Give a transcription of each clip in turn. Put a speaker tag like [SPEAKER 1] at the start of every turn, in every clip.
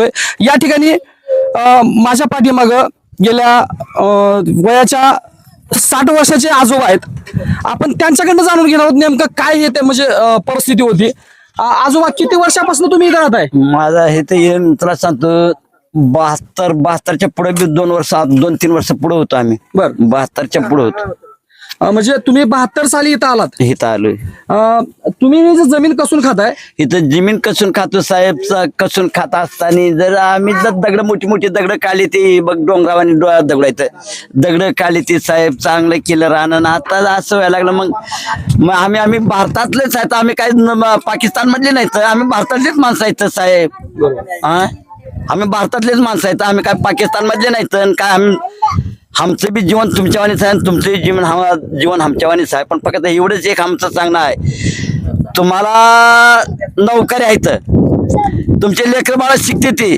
[SPEAKER 1] या ठिकाणी माझ्या पाठीमाग गेल्या वयाच्या साठ वर्षाचे आजोबा आहेत. आपण त्यांच्याकडनं जाणून घेणार आहोत नेमकं काय येते म्हणजे अ, परिस्थिती होती. आजोबा किती वर्षापासून तुम्ही इथं राहताय?
[SPEAKER 2] माझा हे तर येऊन तुला सांगतो बहात्तर बहात्तरच्या पुढे बी दोन वर्ष दोन तीन वर्ष पुढे होतो आम्ही.
[SPEAKER 1] बर.
[SPEAKER 2] बहात्तरच्या पुढे होतो.
[SPEAKER 1] अ, म्हणजे तुम्ही बहात्तर साली इथं आलात.
[SPEAKER 2] इथं आलोय.
[SPEAKER 1] अ, तुम्ही हे जमीन कसून खाताय?
[SPEAKER 2] इथं जमीन कसून खातो साहेब. स- कसून खात असताना जर आम्ही जर दगड मोठी मोठी दगड काढली ती बघ डोंगरावानी डोळ्यात दगड येतं दगड काढली ती साहेब चांगलं केलं राहणं आणि आता असं व्हायला लागलं मग मग आम्ही आम्ही भारतातलेच आहेत. आम्ही काय पाकिस्तान मधले नाही तर आम्ही भारतातलेच माणसं आहेत साहेब. हा आम्ही भारतातलेच माणसं आहेत. आम्ही काय पाकिस्तान मधले नाही तर काय आम्ही आमचं बी जीवन तुमच्यावानीच आहे आणि तुमचं जीवन हम जीवन आमच्यावानीच आहे. पण फक्त एवढंच एक आमचं चांगलं आहे. तुम्हाला नोकरी आहेत तुमचे लेकर बाळा शिकते ती.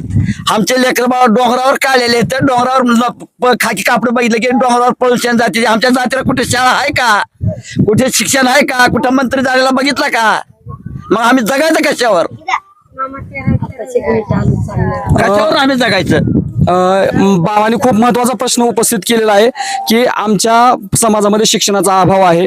[SPEAKER 2] आमचे लेकर बाळा डोंगरावर काढलेले तर डोंगरावर ल- प- खाकी कापड बघितलं की डोंगरावर पळून जाते. आमच्या जातीला कुठे शाळा आहे का? कुठे शिक्षण आहे का? कुठं मंत्री झालेला बघितला का? मग आम्ही जगायचं कशावर? कशावर आम्ही जगायचं?
[SPEAKER 1] बाबांनी खूप महत्त्वाचा प्रश्न उपस्थित केलेला आहे की आमच्या समाजामध्ये शिक्षणाचा अभाव आहे.